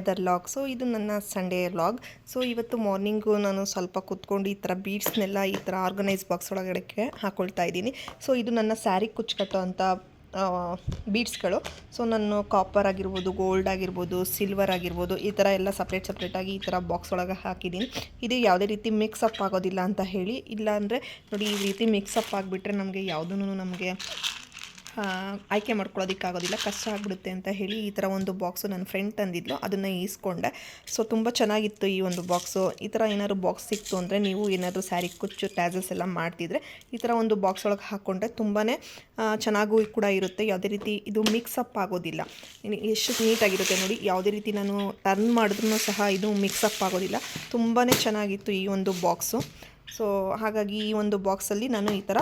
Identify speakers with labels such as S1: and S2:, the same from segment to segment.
S1: Another log so ಇದು ನನ್ನ Sunday log so ಇವತ್ತು ಮಾರ್ನಿಂಗು ನಾನು ಸ್ವಲ್ಪ ಕುತ್ಕೊಂಡು ಈ ಥರ ಬೀಡ್ಸ್ನೆಲ್ಲ ಈ ಥರ ಆರ್ಗನೈಸ್ ಬಾಕ್ಸ್ ಒಳಗಡೆಕ್ಕೆ ಹಾಕೊಳ್ತಾ ಇದ್ದೀನಿ. ಸೊ ಇದು ನನ್ನ ಸ್ಯಾರಿ ಕುಚ್ಚು ಅಂತ ಬೀಡ್ಸ್ಗಳು ಸೊ ನಾನು ಕಾಪರ್ ಆಗಿರ್ಬೋದು ಗೋಲ್ಡ್ ಆಗಿರ್ಬೋದು ಸಿಲ್ವರ್ ಆಗಿರ್ಬೋದು, ಈ ಥರ ಎಲ್ಲ ಸಪ್ರೇಟ್ ಸಪ್ರೇಟಾಗಿ ಈ ಥರ ಬಾಕ್ಸ್ ಒಳಗೆ ಹಾಕಿದ್ದೀನಿ. ಇದು ಯಾವುದೇ ರೀತಿ ಮಿಕ್ಸಪ್ ಆಗೋದಿಲ್ಲ ಅಂತ ಹೇಳಿ. ಇಲ್ಲ ಅಂದರೆ ನೋಡಿ ಈ ರೀತಿ ಮಿಕ್ಸಪ್ ಆಗಿಬಿಟ್ರೆ ನಮಗೆ ಯಾವುದೂ ನಮಗೆ ಆಯ್ಕೆ ಮಾಡ್ಕೊಳ್ಳೋದಕ್ಕಾಗೋದಿಲ್ಲ, ಕಷ್ಟ ಆಗ್ಬಿಡುತ್ತೆ ಅಂತ ಹೇಳಿ ಈ ಥರ ಒಂದು ಬಾಕ್ಸು ನನ್ನ ಫ್ರೆಂಡ್ ತಂದಿದ್ಲು, ಅದನ್ನು ಈಸ್ಕೊಂಡೆ. ಸೊ ತುಂಬ ಚೆನ್ನಾಗಿತ್ತು ಈ ಒಂದು ಬಾಕ್ಸು ಈ ಥರ ಏನಾದ್ರು ಬಾಕ್ಸ್ ಸಿಕ್ತು ಅಂದರೆ ನೀವು ಏನಾದರೂ ಸ್ಯಾರಿ ಕುಚ್ಚು ಟ್ಯಾಸಸ್ ಎಲ್ಲ ಮಾಡ್ತಿದ್ರೆ ಈ ಥರ ಒಂದು ಬಾಕ್ಸ್ ಒಳಗೆ ಹಾಕ್ಕೊಂಡ್ರೆ ತುಂಬಾ ಚೆನ್ನಾಗೂ ಕೂಡ ಇರುತ್ತೆ. ಯಾವುದೇ ರೀತಿ ಇದು ಮಿಕ್ಸಪ್ ಆಗೋದಿಲ್ಲ. ಇನ್ನು ಎಷ್ಟು ನೀಟಾಗಿರುತ್ತೆ ನೋಡಿ, ಯಾವುದೇ ರೀತಿ ನಾನು ಟರ್ನ್ ಮಾಡಿದ್ರೂ ಸಹ ಇದು ಮಿಕ್ಸಪ್ ಆಗೋದಿಲ್ಲ. ತುಂಬಾ ಚೆನ್ನಾಗಿತ್ತು ಈ ಒಂದು ಬಾಕ್ಸು ಸೊ ಹಾಗಾಗಿ ಈ ಒಂದು ಬಾಕ್ಸಲ್ಲಿ ನಾನು ಈ ಥರ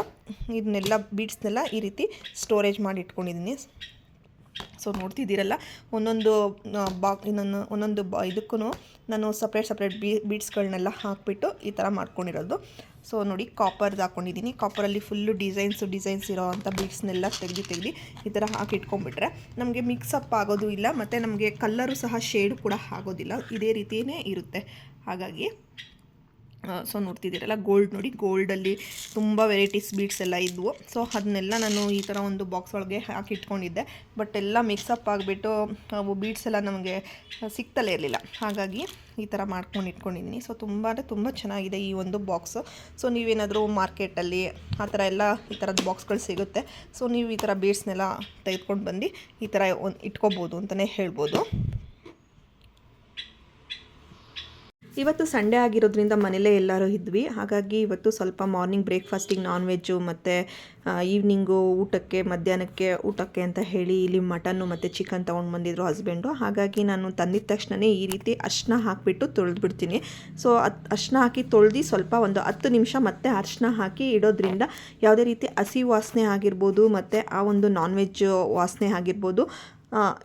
S1: ಇದನ್ನೆಲ್ಲ ಬೀಡ್ಸ್ನೆಲ್ಲ ಈ ರೀತಿ ಸ್ಟೋರೇಜ್ ಮಾಡಿ ಇಟ್ಕೊಂಡಿದ್ದೀನಿ. ಸೊ ನೋಡ್ತಿದ್ದೀರಲ್ಲ, ಒಂದೊಂದು ಬಾಕ್ ಇನ್ನೊಂದು, ಒಂದೊಂದು ಬಾ ಇದಕ್ಕೂ ನಾನು ಸಪ್ರೇಟ್ ಸಪ್ರೇಟ್ ಬೀ ಬೀಡ್ಸ್ಗಳನ್ನೆಲ್ಲ ಹಾಕಿಬಿಟ್ಟು ಈ ಥರ ಮಾಡ್ಕೊಂಡಿರೋದು. ಸೊ ನೋಡಿ ಕಾಪರ್ದು ಹಾಕ್ಕೊಂಡಿದ್ದೀನಿ ಕಾಪರಲ್ಲಿ ಫುಲ್ಲು ಡಿಸೈನ್ಸು ಡಿಸೈನ್ಸ್ ಇರೋ ಅಂಥ ಬೀಡ್ಸ್ನೆಲ್ಲ ತೆಗ್ದು ತೆಗ್ದು ಈ ಥರ ಹಾಕಿ ಇಟ್ಕೊಂಡ್ಬಿಟ್ರೆ ನಮಗೆ ಮಿಕ್ಸಪ್ ಆಗೋದು ಇಲ್ಲ, ಮತ್ತು ನಮಗೆ ಕಲ್ಲರು ಸಹ ಶೇಡು ಕೂಡ ಆಗೋದಿಲ್ಲ. ಇದೇ ರೀತಿಯೇ ಇರುತ್ತೆ. ಹಾಗಾಗಿ ಸೊ ನೋಡ್ತಿದ್ದೀರಲ್ಲ ಗೋಲ್ಡ್ ನೋಡಿ ಗೋಲ್ಡಲ್ಲಿ ತುಂಬ ವೆರೈಟೀಸ್ ಬೀಡ್ಸ್ ಎಲ್ಲ ಇದ್ವು. ಸೊ ಅದನ್ನೆಲ್ಲ ನಾನು ಈ ಥರ ಒಂದು ಬಾಕ್ಸ್ ಒಳಗೆ ಹಾಕಿ ಇಟ್ಕೊಂಡಿದ್ದೆ. ಬಟ್ ಎಲ್ಲ ಮಿಕ್ಸಪ್ ಆಗಿಬಿಟ್ಟು ಅವು ಬೀಡ್ಸ್ ಎಲ್ಲ ನಮಗೆ ಸಿಗ್ತಲೇ ಇರಲಿಲ್ಲ. ಹಾಗಾಗಿ ಈ ಥರ ಮಾಡ್ಕೊಂಡು ಇಟ್ಕೊಂಡಿದ್ದೀನಿ. ಸೊ ತುಂಬ ಅಂದರೆ ತುಂಬ ಚೆನ್ನಾಗಿದೆ ಈ ಒಂದು ಬಾಕ್ಸು ಸೊ ನೀವೇನಾದರೂ ಮಾರ್ಕೆಟಲ್ಲಿ ಆ ಥರ ಎಲ್ಲ ಈ ಥರದ ಬಾಕ್ಸ್ಗಳು ಸಿಗುತ್ತೆ. ಸೊ ನೀವು ಈ ಥರ ಬೀಡ್ಸ್ನೆಲ್ಲ ತೆಗೆದುಕೊಂಡು ಬಂದು ಈ ಥರ ಒಂದು ಇಟ್ಕೋಬೋದು ಅಂತಲೇ ಹೇಳ್ಬೋದು. ಇವತ್ತು ಸಂಡೇ ಆಗಿರೋದ್ರಿಂದ ಮನೇಲೇ ಎಲ್ಲರೂ ಇದ್ವಿ. ಹಾಗಾಗಿ ಇವತ್ತು ಸ್ವಲ್ಪ ಮಾರ್ನಿಂಗ್ ಬ್ರೇಕ್ಫಾಸ್ಟಿಗೆ ನಾನ್ ವೆಜ್ಜು ಮತ್ತು ಈವ್ನಿಂಗು ಊಟಕ್ಕೆ, ಮಧ್ಯಾಹ್ನಕ್ಕೆ ಊಟಕ್ಕೆ ಅಂತ ಹೇಳಿ ಇಲ್ಲಿ ಮಟನ್ನು ಮತ್ತು ಚಿಕನ್ ತೊಗೊಂಡು ಬಂದಿದ್ರು ಹಸ್ಬೆಂಡು. ಹಾಗಾಗಿ ನಾನು ತಂದಿದ ತಕ್ಷಣವೇ ಈ ರೀತಿ ಅರ್ಶಿನ ಹಾಕಿಬಿಟ್ಟು ತೊಳೆದ್ಬಿಡ್ತೀನಿ. ಸೊ, ಅದು, ಅರ್ಶಿನ ಹಾಕಿ ತೊಳೆದು ಸ್ವಲ್ಪ ಒಂದು ಹತ್ತು ನಿಮಿಷ ಮತ್ತೆ ಅರ್ಶಿನ ಹಾಕಿ ಇಡೋದ್ರಿಂದ ಯಾವುದೇ ರೀತಿ ಹಸಿ ವಾಸನೆ ಆಗಿರ್ಬೋದು ಮತ್ತು ಆ ಒಂದು ನಾನ್ ವೆಜ್ ವಾಸನೆ ಆಗಿರ್ಬೋದು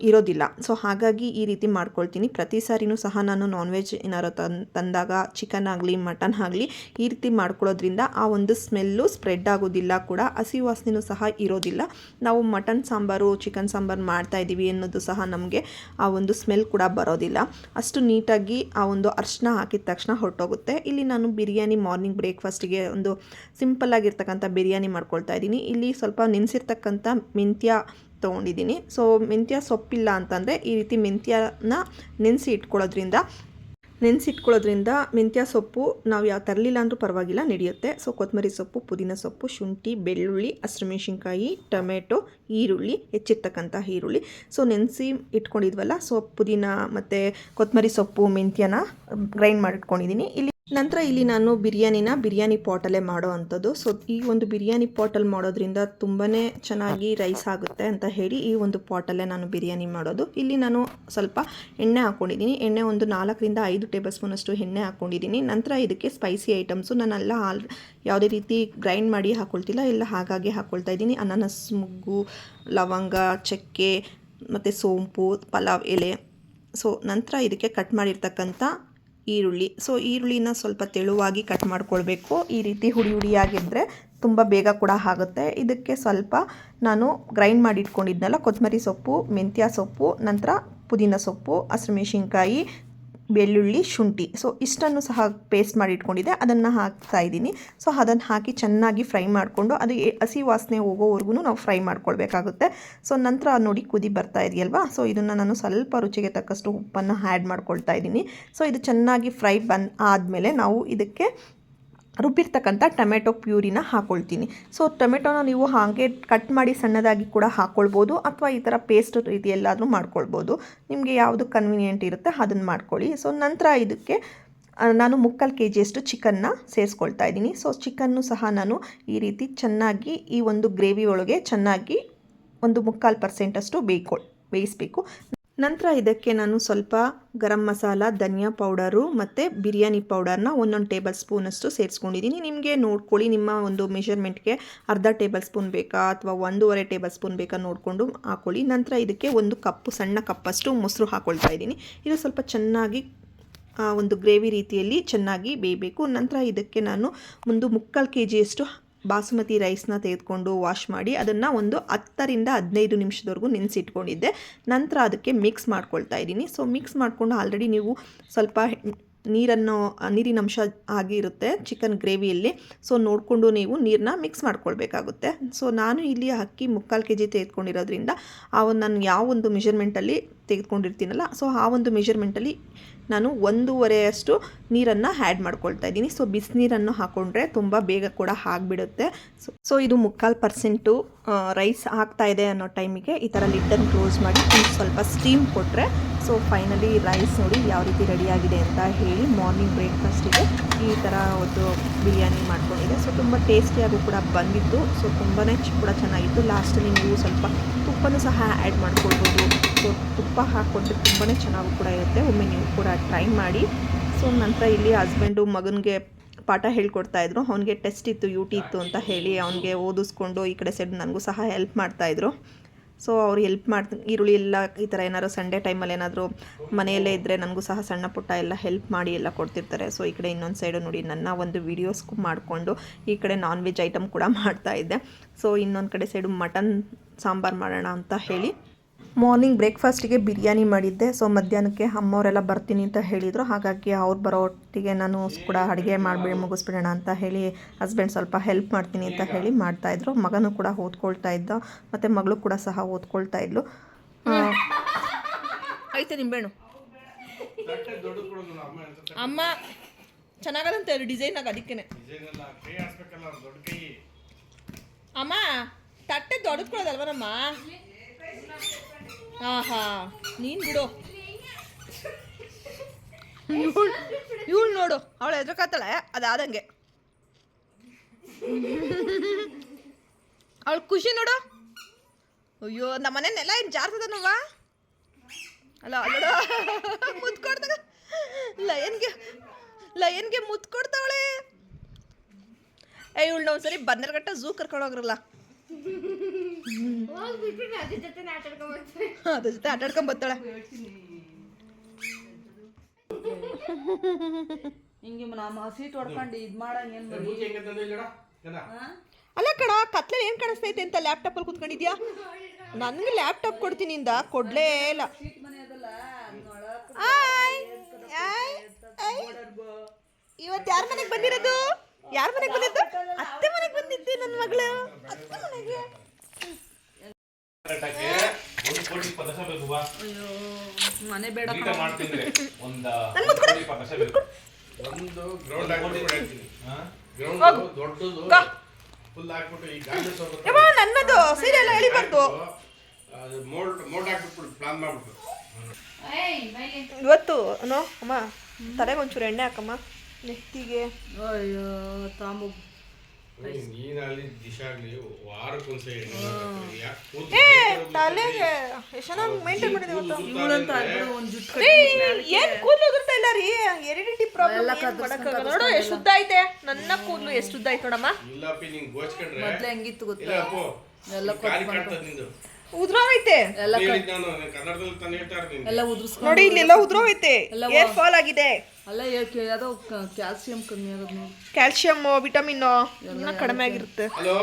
S1: ಇರೋದಿಲ್ಲ. ಸೊ ಹಾಗಾಗಿ ಈ ರೀತಿ ಮಾಡ್ಕೊಳ್ತೀನಿ. ಪ್ರತಿ ಸಾರಿನೂ ಸಹ ನಾನು ನಾನ್ ವೆಜ್ ಏನಾರು ತಂದಾಗ ಚಿಕನ್ ಆಗಲಿ ಮಟನ್ ಆಗಲಿ ಈ ರೀತಿ ಮಾಡ್ಕೊಳ್ಳೋದ್ರಿಂದ ಆ ಒಂದು ಸ್ಮೆಲ್ಲು ಸ್ಪ್ರೆಡ್ ಆಗೋದಿಲ್ಲ ಕೂಡ. ಹಸಿ ವಾಸನೆಯೂ ಸಹ ಇರೋದಿಲ್ಲ. ನಾವು ಮಟನ್ ಸಾಂಬಾರು ಚಿಕನ್ ಸಾಂಬಾರು ಮಾಡ್ತಾ ಇದ್ದೀವಿ ಅನ್ನೋದು ಸಹ ನಮಗೆ ಆ ಒಂದು ಸ್ಮೆಲ್ ಕೂಡ ಬರೋದಿಲ್ಲ. ಅಷ್ಟು ನೀಟಾಗಿ ಆ ಒಂದು ಅರ್ಶನ ಹಾಕಿದ ತಕ್ಷಣ ಹೊರಟೋಗುತ್ತೆ. ಇಲ್ಲಿ ನಾನು ಬಿರಿಯಾನಿ ಮಾರ್ನಿಂಗ್ ಬ್ರೇಕ್ಫಾಸ್ಟಿಗೆ ಒಂದು ಸಿಂಪಲ್ ಆಗಿರ್ತಕ್ಕಂಥ ಬಿರಿಯಾನಿ ಮಾಡ್ಕೊಳ್ತಾ ಇದ್ದೀನಿ. ಇಲ್ಲಿ ಸ್ವಲ್ಪ ನೆನೆಸಿರ್ತಕ್ಕಂಥ ಮೆಂತ್ಯ ತೊಗೊಂಡಿದ್ದೀನಿ. ಸೊ ಮೆಂತ್ಯ ಸೊಪ್ಪಿಲ್ಲ ಅಂತಂದರೆ ಈ ರೀತಿ ಮೆಂತ್ಯನ ನೆನೆಸಿ ಇಟ್ಕೊಳ್ಳೋದ್ರಿಂದ ನೆನೆಸಿಟ್ಕೊಳ್ಳೋದ್ರಿಂದ ಮೆಂತ್ಯ ಸೊಪ್ಪು ನಾವು ಯಾವ ತರಲಿಲ್ಲ ಅಂದರೂ ಪರವಾಗಿಲ್ಲ, ನಡೆಯುತ್ತೆ. ಸೊ ಕೊತ್ತಂಬರಿ ಸೊಪ್ಪು, ಪುದೀನ ಸೊಪ್ಪು, ಶುಂಠಿ, ಬೆಳ್ಳುಳ್ಳಿ ಹಸಿಮೆಣ್ಸಿನ್ಕಾಯಿ ಟೊಮೆಟೊ, ಈರುಳ್ಳಿ, ಹೆಚ್ಚಿರ್ತಕ್ಕಂಥ ಈರುಳ್ಳಿ. ಸೊ ನೆನೆಸಿ ಇಟ್ಕೊಂಡಿದ್ವಲ್ಲ ಸೊ ಪುದೀನ ಮತ್ತು ಕೊತ್ತಂಬರಿ ಸೊಪ್ಪು, ಮೆಂತ್ಯನ ಗ್ರೈಂಡ್ ಮಾಡಿಟ್ಕೊಂಡಿದ್ದೀನಿ. ಇಲ್ಲಿ ನಂತರ ಇಲ್ಲಿ ನಾನು ಬಿರಿಯಾನಿನ ಬಿರಿಯಾನಿ ಪಾಟಲ್ಲೇ ಮಾಡೋ ಅಂಥದ್ದು. ಸೊ ಈ ಒಂದು ಬಿರಿಯಾನಿ ಪಾಟಲ್ಲಿ ಮಾಡೋದ್ರಿಂದ ತುಂಬಾ ಚೆನ್ನಾಗಿ ರೈಸ್ ಆಗುತ್ತೆ ಅಂತ ಹೇಳಿ ಈ ಒಂದು ಪಾಟಲ್ಲೇ ನಾನು ಬಿರಿಯಾನಿ ಮಾಡೋದು. ಇಲ್ಲಿ ನಾನು ಸ್ವಲ್ಪ ಎಣ್ಣೆ ಹಾಕ್ಕೊಂಡಿದ್ದೀನಿ ಎಣ್ಣೆ ಒಂದು ನಾಲ್ಕರಿಂದ ಐದು ಟೇಬಲ್ ಸ್ಪೂನಷ್ಟು ಎಣ್ಣೆ ಹಾಕ್ಕೊಂಡಿದ್ದೀನಿ ನಂತರ ಇದಕ್ಕೆ ಸ್ಪೈಸಿ ಐಟಮ್ಸು ನಾನೆಲ್ಲ ಆಲ್ ಯಾವುದೇ ರೀತಿ ಗ್ರೈಂಡ್ ಮಾಡಿ ಹಾಕ್ಕೊಳ್ತಿಲ್ಲ ಎಲ್ಲ ಹಾಗಾಗಿ ಹಾಕ್ಕೊಳ್ತಾ ಇದ್ದೀನಿ. ಅನಾನಸ್, ಮುಗ್ಗು, ಲವಂಗ, ಚಕ್ಕೆ, ಮತ್ತು ಸೋಂಪು, ಪಲಾವ್, ಎಲೆ. ಸೊ ನಂತರ ಇದಕ್ಕೆ ಕಟ್ ಮಾಡಿರ್ತಕ್ಕಂಥ ಈರುಳ್ಳಿ. ಸೊ ಈರುಳ್ಳಿನ ಸ್ವಲ್ಪ ತೆಳುವಾಗಿ ಕಟ್ ಮಾಡ್ಕೊಳ್ಬೇಕು. ಈ ರೀತಿ ಹುಡಿ ಹುಡಿಯಾಗಿದ್ದರೆ ತುಂಬ ಬೇಗ ಕೂಡ ಆಗುತ್ತೆ. ಇದಕ್ಕೆ ಸ್ವಲ್ಪ ನಾನು ಗ್ರೈಂಡ್ ಮಾಡಿ ಇಟ್ಕೊಂಡಿದ್ನಲ್ಲ ಕೊತ್ತಂಬರಿ ಸೊಪ್ಪು, ಮೆಂತ್ಯ ಸೊಪ್ಪು, ನಂತರ ಪುದೀನ ಸೊಪ್ಪು, ಹಸಿಮೆಣ್ಸಿನ್ಕಾಯಿ ಬೆಳ್ಳುಳ್ಳಿ, ಶುಂಠಿ. ಸೊ ಇಷ್ಟನ್ನು ಸಹ ಪೇಸ್ಟ್ ಮಾಡಿ ಇಟ್ಕೊಂಡಿದ್ದೆ. ಅದನ್ನು ಹಾಕ್ತಾ ಇದ್ದೀನಿ. ಸೊ ಅದನ್ನು ಹಾಕಿ ಚೆನ್ನಾಗಿ ಫ್ರೈ ಮಾಡಿಕೊಂಡು ಅದು ಹಸಿ ವಾಸನೆ ಹೋಗೋವರೆಗೂ ನಾವು ಫ್ರೈ ಮಾಡ್ಕೊಳ್ಬೇಕಾಗುತ್ತೆ. ಸೊ ನಂತರ ನೋಡಿ ಕುದಿ ಬರ್ತಾ ಇದೆಯಲ್ವಾ? ಸೊ ಇದನ್ನು ನಾನು ಸ್ವಲ್ಪ ರುಚಿಗೆ ತಕ್ಕಷ್ಟು ಉಪ್ಪನ್ನು ಆ್ಯಡ್ ಮಾಡ್ಕೊಳ್ತಾ ಇದ್ದೀನಿ. ಸೊ ಇದು ಚೆನ್ನಾಗಿ ಫ್ರೈ ಬನ್ ಆದಮೇಲೆ ನಾವು ಇದಕ್ಕೆ ರುಬ್ಬಿರ್ತಕ್ಕಂಥ ಟೊಮೆಟೊ ಪ್ಯೂರಿನ ಹಾಕ್ಕೊಳ್ತೀನಿ ಸೊ ಟೊಮೆಟೊನ ನೀವು ಹಾಗೆ ಕಟ್ ಮಾಡಿ ಸಣ್ಣದಾಗಿ ಕೂಡ ಹಾಕ್ಕೊಳ್ಬೋದು ಅಥವಾ ಈ ಥರ ಪೇಸ್ಟ್ ರೀತಿಯಲ್ಲಾದರೂ ಮಾಡ್ಕೊಳ್ಬೋದು. ನಿಮಗೆ ಯಾವುದು ಕನ್ವೀನಿಯೆಂಟ್ ಇರುತ್ತೆ ಅದನ್ನು ಮಾಡ್ಕೊಳ್ಳಿ. ಸೊ ನಂತರ ಇದಕ್ಕೆ ನಾನು ಮುಕ್ಕಾಲು ಕೆ ಜಿಯಷ್ಟು ಚಿಕನ್ನ ಸೇರಿಸ್ಕೊಳ್ತಾ ಇದ್ದೀನಿ. ಸೊ ಚಿಕನ್ನು ಸಹ ನಾನು ಈ ರೀತಿ ಚೆನ್ನಾಗಿ ಈ ಒಂದು ಗ್ರೇವಿ ಒಳಗೆ ಚೆನ್ನಾಗಿ ಒಂದು ಮುಕ್ಕಾಲು ಪರ್ಸೆಂಟಷ್ಟು ಬೇಯ್ಕೊಳ್ ಬೇಯಿಸಬೇಕು. ನಂತರ ಇದಕ್ಕೆ ನಾನು ಸ್ವಲ್ಪ ಗರಂ ಮಸಾಲ, ಧನಿಯಾ ಪೌಡರು ಮತ್ತು ಬಿರಿಯಾನಿ ಪೌಡರ್ನ ಒಂದೊಂದು ಟೇಬಲ್ ಸ್ಪೂನಷ್ಟು ಸೇರಿಸ್ಕೊಂಡಿದ್ದೀನಿ. ನಿಮಗೆ ನೋಡ್ಕೊಳ್ಳಿ, ನಿಮ್ಮ ಒಂದು ಮೆಷರ್ಮೆಂಟ್ಗೆ ಅರ್ಧ ಟೇಬಲ್ ಸ್ಪೂನ್ ಬೇಕಾ ಅಥವಾ ಒಂದೂವರೆ ಟೇಬಲ್ ಸ್ಪೂನ್ ಬೇಕಾ ನೋಡಿಕೊಂಡು ಹಾಕ್ಕೊಳ್ಳಿ ನಂತರ ಇದಕ್ಕೆ ಒಂದು ಕಪ್ಪು, ಸಣ್ಣ ಕಪ್ಪಷ್ಟು ಮೊಸರು ಹಾಕ್ಕೊಳ್ತಾ ಇದ್ದೀನಿ. ಇದು ಸ್ವಲ್ಪ ಚೆನ್ನಾಗಿ ಒಂದು ಗ್ರೇವಿ ರೀತಿಯಲ್ಲಿ ಚೆನ್ನಾಗಿ ಬೇಯಬೇಕು. ನಂತರ ಇದಕ್ಕೆ ನಾನು ಒಂದು ಮುಕ್ಕಾಲು ಕೆ ಜಿಯಷ್ಟು ಬಾಸುಮತಿ ರೈಸ್ನ ತೆಗೆದುಕೊಂಡು ವಾಶ್ ಮಾಡಿ ಅದನ್ನು ಒಂದು ಹತ್ತರಿಂದ ಹದಿನೈದು ನಿಮಿಷದವರೆಗೂ ನೆನೆಸಿಟ್ಕೊಂಡಿದ್ದೆ. ನಂತರ ಅದಕ್ಕೆ ಮಿಕ್ಸ್ ಮಾಡ್ಕೊಳ್ತಾ ಇದ್ದೀನಿ. ಸೊ ಮಿಕ್ಸ್ ಮಾಡಿಕೊಂಡು ಆಲ್ರೆಡಿ ನೀವು ಸ್ವಲ್ಪ ನೀರನ್ನು ನೀರಿನಂಶ ಆಗಿರುತ್ತೆ ಚಿಕನ್ ಗ್ರೇವಿಯಲ್ಲಿ. ಸೊ ನೋಡಿಕೊಂಡು ನೀವು ನೀರನ್ನ ಮಿಕ್ಸ್ ಮಾಡ್ಕೊಳ್ಬೇಕಾಗುತ್ತೆ. ಸೊ ನಾನು ಇಲ್ಲಿ ಅಕ್ಕಿ ಮುಕ್ಕಾಲು ಕೆ ಜಿ ತೆಗೆದುಕೊಂಡಿರೋದ್ರಿಂದ ಆ ಒಂದು ನಾನು ಯಾವ ಒಂದು ಮೆಷರ್ಮೆಂಟಲ್ಲಿ ತೆಗೆದುಕೊಂಡಿರ್ತೀನಲ್ಲ ಸೊ ಆ ಒಂದು ಮೆಷರ್ಮೆಂಟಲ್ಲಿ ನಾನು ಒಂದೂವರೆಯಷ್ಟು ನೀರನ್ನು ಆ್ಯಡ್ ಮಾಡ್ಕೊಳ್ತಾ ಇದ್ದೀನಿ. ಸೊ ಬಿಸಿನೀರನ್ನು ಹಾಕ್ಕೊಂಡ್ರೆ ತುಂಬ ಬೇಗ ಕೂಡ ಆಗಿಬಿಡುತ್ತೆ. ಸೊ ಸೊ ಇದು ಮುಕ್ಕಾಲು ಪರ್ಸೆಂಟು ರೈಸ್ ಆಗ್ತಾ ಇದೆ ಅನ್ನೋ ಟೈಮಿಗೆ ಈ ಥರ ಲಿಡ್ಡನ್ನು ಕ್ಲೋಸ್ ಮಾಡಿ ಸ್ವಲ್ಪ ಸ್ಟೀಮ್ ಕೊಟ್ಟರೆ ಸೊ ಫೈನಲಿ ರೈಸ್ ನೋಡಿ ಯಾವ ರೀತಿ ರೆಡಿಯಾಗಿದೆ ಅಂತ ಹೇಳಿ ಮಾರ್ನಿಂಗ್ ಬ್ರೇಕ್ಫಾಸ್ಟಿಗೆ ಈ ಥರ ಒಂದು ಬಿರಿಯಾನಿ ಮಾಡ್ಕೊಂಡಿದೆ ಸೊ ತುಂಬ ಟೇಸ್ಟಿಯಾಗೂ ಕೂಡ ಬಂದಿತ್ತು ಸೊ ತುಂಬಾ ಕೂಡ ಚೆನ್ನಾಗಿತ್ತು. ಲಾಸ್ಟಲ್ಲಿ ನೀವು ಸ್ವಲ್ಪ ತುಪ್ಪನೂ ಸಹ ಆ್ಯಡ್ ಮಾಡ್ಕೊಳ್ಬೋದು ಸೊ ತುಪ್ಪ ಹಾಕ್ಕೊಂಡ್ರೆ ತುಂಬಾ ಚೆನ್ನಾಗಿ ಕೂಡ ಇರುತ್ತೆ. ಒಮ್ಮೆ ನೀವು ಕೂಡ ಟ್ರೈ ಮಾಡಿ. ಸೊ ನಂತರ ಇಲ್ಲಿ ಹಸ್ಬೆಂಡು ಮಗನಿಗೆ ಪಾಠ ಹೇಳ್ಕೊಡ್ತಾ ಇದ್ರು. ಅವನಿಗೆ ಟೆಸ್ಟ್ ಇತ್ತು ಯು ಟಿ ಇತ್ತು ಅಂತ ಹೇಳಿ ಅವನಿಗೆ ಓದಿಸ್ಕೊಂಡು ಈ ಕಡೆ ಸೈಡ್ ನನಗೂ ಸಹ ಹೆಲ್ಪ್ ಮಾಡ್ತಾಯಿದ್ರು ಸೊ ಅವ್ರು ಹೆಲ್ಪ್ ಮಾಡ್ತೀನಿ ಈರುಳ್ಳಿ ಎಲ್ಲ ಈ ಥರ ಏನಾದ್ರು ಸಂಡೇ ಟೈಮಲ್ಲಿ ಏನಾದರೂ ಮನೆಯಲ್ಲೇ ಇದ್ದರೆ ನನಗೂ ಸಹ ಸಣ್ಣ ಪುಟ್ಟ ಎಲ್ಲ ಹೆಲ್ಪ್ ಮಾಡಿ ಎಲ್ಲ ಕೊಡ್ತಿರ್ತಾರೆ. ಸೊ ಈ ಕಡೆ ಇನ್ನೊಂದು ಸೈಡು ನೋಡಿ ನನ್ನ ಒಂದು ವೀಡಿಯೋಸ್ಗೂ ಮಾಡಿಕೊಂಡು ಈ ಕಡೆ ನಾನ್ ವೆಜ್ ಐಟಮ್ ಕೂಡ ಮಾಡ್ತಾ ಇದ್ದೆ. ಸೊ ಇನ್ನೊಂದು ಕಡೆ ಸೈಡು ಮಟನ್ ಸಾಂಬಾರು ಮಾಡೋಣ ಅಂತ ಹೇಳಿ. ಮಾರ್ನಿಂಗ್ ಬ್ರೇಕ್ಫಾಸ್ಟಿಗೆ ಬಿರಿಯಾನಿ ಮಾಡಿದ್ದೆ. ಸೊ ಮಧ್ಯಾಹ್ನಕ್ಕೆ ಅಮ್ಮವರೆಲ್ಲ ಬರ್ತೀನಿ ಅಂತ ಹೇಳಿದರು. ಹಾಗಾಗಿ ಅವ್ರು ಬರೋ ಒಟ್ಟಿಗೆ ನಾನು ಕೂಡ ಅಡುಗೆ ಮಾಡಿಬಿಡಿ, ಮುಗಿಸ್ಬಿಡೋಣ ಅಂತ ಹೇಳಿ ಹಸ್ಬೆಂಡ್ ಸ್ವಲ್ಪ ಹೆಲ್ಪ್ ಮಾಡ್ತೀನಿ ಅಂತ ಹೇಳಿ ಮಾಡ್ತಾಯಿದ್ರು ಮಗನೂ ಕೂಡ ಓದ್ಕೊಳ್ತಾ ಇದ್ದ. ಮತ್ತು ಮಗಳು ಕೂಡ ಸಹ ಓದ್ಕೊಳ್ತಾ ಇದ್ಲು. ಐತೆ ನಿಂಬೇಣು ಅಮ್ಮ, ಚೆನ್ನಾಗದಂತ ಹೇಳಿ ಡಿಸೈನ್ ಆಗ ಅದಕ್ಕೇನೆ. ಅಮ್ಮ, ತಟ್ಟೆ ದೊಡ್ಡದ್ಕೊಳೋದಲ್ವನಮ್ಮ ಆಹಾ ನೀನು ಬಿಡು. ಇವಳು ನೋಡು ಅವಳು ಎದ್ರಕತ್ತಾಳೆ ಅದಾದಂಗೆ. ಅವಳು ಖುಷಿ ನೋಡು. ಅಯ್ಯೋ ನಮ್ಮ ಮನೆಯೆಲ್ಲ ಏನು ಜಾರ್ತದನವ್ವ ಅಲ್ಲ ಅಲ್ಲಡ ಮುದ್ದು ಕೊಡ್ತಾಗ ಲಯನ್ಗೆ ಲಯನ್ಗೆ ಮುದ್ದು ಕೊಡ್ತಾವಳೆ ಏ ಇವಳು ಸರಿ ಬಂದರ್ಗಟ್ಟ ಝೂ ಕರ್ಕೊಂಡು ಹೋಗ್ರಲ್ಲ. ಅದ್ರ ಜೊತೆ ಆಟ ಆಡ್ಕೊಂಡ್ ಬರ್ತಾಳೆ
S2: ಹಿಂಗೆ ನಮ್ಮ ಸೀಟ್ ಹೊಡ್ಕೊಂಡು ಇದು ಮಾಡಂಗೆ ಏನು
S1: ಅಲ್ಲ ಕಣ ಕತ್ಲೆ ಏನ್ ಕಾಣಿಸ್ತೈತೆ ಅಂತ ಲ್ಯಾಪ್ಟಾಪ್ ಅಲ್ಲಿ ಕುತ್ಕೊಂಡಿದ್ಯಾ? ನನ್ಗೆ ಲ್ಯಾಪ್ಟಾಪ್ ಕೊಡ್ತೀನಿ ಇಂದ ಕೊಡ್ಲೇ ಇಲ್ಲ. ಇವತ್ತು ಯಾರ ಮನೆಗೆ ಬಂದಿರೋದು? ಯಾರ ಮನೆಗೆ ಬಂದಿದ್ದು? ಅತ್ತೆ ಮನೆಗೆ ಬಂದಿದ್ದೆ ನನ್ನ ಮಗಳು. ಅತ್ತೆ ಮನೆಗೆ.
S2: ಅಯ್ಯೋ ಮನೆ ಬೇಡ
S1: ನನ್ ಮುತ್ಕೊಡ
S3: ಒಂದು ಗ್ರೌಂಡ್ ಹಾಕ್ಬಿಟ್ಟು ಗ್ರೌಂಡ್ ದೊಡ್ಡದು. ಫುಲ್ ಹಾಕ್ಬಿಟ್ಟು ಈ ಗಾಂಧಿ ಸ್ವಲ್ಪ
S1: ಯವ್ವ, ನನ್ನದು ಸೀರೆ ಎಲ್ಲ ಎಳಿಬಾರ್ದು.
S3: ಮೋಲ್ಡ್ ಮೋಲ್ಡ್ ಹಾಕ್ಬಿಟ್ಟು ಪ್ಲಾನ್ ಮಾಡ್ಬಿಟ್ಟು.
S1: ಇವತ್ತು ನೋ ಅಮ್ಮ ತಲೆಗೆ ಒಂಚೂರು ಎಣ್ಣೆ ಹಾಕಮ್ಮ. ನೆತ್ತಿಗೆ.
S2: ಅಯ್ಯೋ ತಾಂಬು
S3: ದಿಶಾಗ್ಲಿ ವಾರಕ್ಕೊಂದ್ಸರಿ
S1: ತಲೆಗೆ ಮೇಂಟೈನ್ ಮಾಡಿದೆ
S2: ಇವಳಂತ ಆಗ್ಬಿಡು ಒಂದು
S1: ಏನ್ ಕೂದಲು ಉದುರ್ತಾ ಇಲ್ಲ ರೀ? ಎರಿಡಿಟಿ ಪ್ರಾಬ್ಲಮ್ ನೋಡು ಎಷ್ಟು ಉದ್ದ ಐತೆ? ನನ್ನ ಕೂದಲು ಎಷ್ಟು ಉದ್ದ ಐತೆ ನೋಡಮ್ಮ.
S3: ಇಲ್ಲಪ್ಪಿ ನಿಂಗೆ ಗೋಚ್ಕೊಂಡ್ರೆ
S2: ಮೊದ್ಲು ಹೆಂಗಿತ್ತು ಗೊತ್ತಾ? ಎಲ್ಲ
S1: ಉದ್ರೋಗೈತೆ
S2: ಎಲ್ಲ
S3: ಕನ್ನಡದಲ್ಲಿ ತಾನೇ ಹೇಳ್ತಾ ಇರ್ತೀನಿ.
S2: ಎಲ್ಲ ಉದುರಿಸ್ಕೊಂಡು
S1: ನೋಡಿ ಇಲ್ಲೆಲ್ಲ ಉದ್ರೋಗೈತೆ ಏರ್ ಫಾಲ್ ಆಗಿದೆ.
S2: ಅಲ್ಲ ಯಾಕೆ ಯಾವುದೋ ಕ್ಯಾಲ್ಸಿಯಂ ಕಮ್ಮಿ ಆಗೋದು ನೋಡಿ.
S1: ಕ್ಯಾಲ್ಸಿಯಂ ವಿಟಮಿನ್ ಇನ್ನ ಕಡಿಮೆ ಆಗಿರುತ್ತೆ.
S3: ಹಲೋ?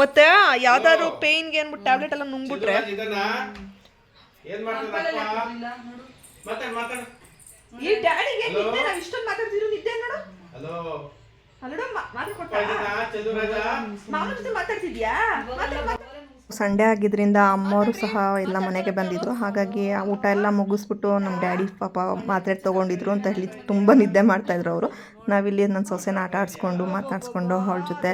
S1: ಮತ್ತೆ ಯಾವ್ದಾದ್ರು ಪೇನ್ಗೆ ಅನ್ಬಿಟ್ಟು ಟ್ಯಾಬ್ಲೆಟ್ ಎಲ್ಲ ನುಂಗ್ಬಿಟ್ರೆ?
S3: ಇದನ್ನ ಏನ್ ಮಾಡ್ತದಪ್ಪ ಮಾತಾಡ್ ಮಾತಾಡ್.
S1: ಈ ಡ್ಯಾಡಿಗೆ ನಿದ್ದೆ? ನಾವು ಇಷ್ಟೊಂದು ಮಾತಾಡ್ತಿರೋ ನಿದ್ದೆ ನೋಡು.
S3: ಹಲೋ?
S1: ಅಲ್ಲಡ ಮಾತಾಡ್ಕೊಟ್ಟ.
S3: ಚಂದ್ರರಾಜ?
S1: ಮಾಮನ ಜೊತೆ ಮಾತಾಡ್ತಿದ್ಯಾ? ಸಂಡೇ ಆಗಿದ್ದರಿಂದ ಅಮ್ಮವರು ಸಹ ಎಲ್ಲ ಮನೆಗೆ ಬಂದಿದ್ದರು ಹಾಗಾಗಿ ಆ ಊಟ ಎಲ್ಲ ಮುಗಿಸ್ಬಿಟ್ಟು ನಮ್ಮ ಡ್ಯಾಡಿ, ಪಾಪ ಮಾತ್ರೆ ತೊಗೊಂಡಿದ್ರು ಅಂತ ಹೇಳಿ ತುಂಬ ನಿದ್ದೆ ಮಾಡ್ತಾಯಿದ್ರು ಅವರು. ನಾವಿಲ್ಲಿ ನನ್ನ ಸೊಸೆನ ಆಟ ಆಡಿಸ್ಕೊಂಡು ಮಾತಾಡಿಸ್ಕೊಂಡು ಅವಳ ಜೊತೆ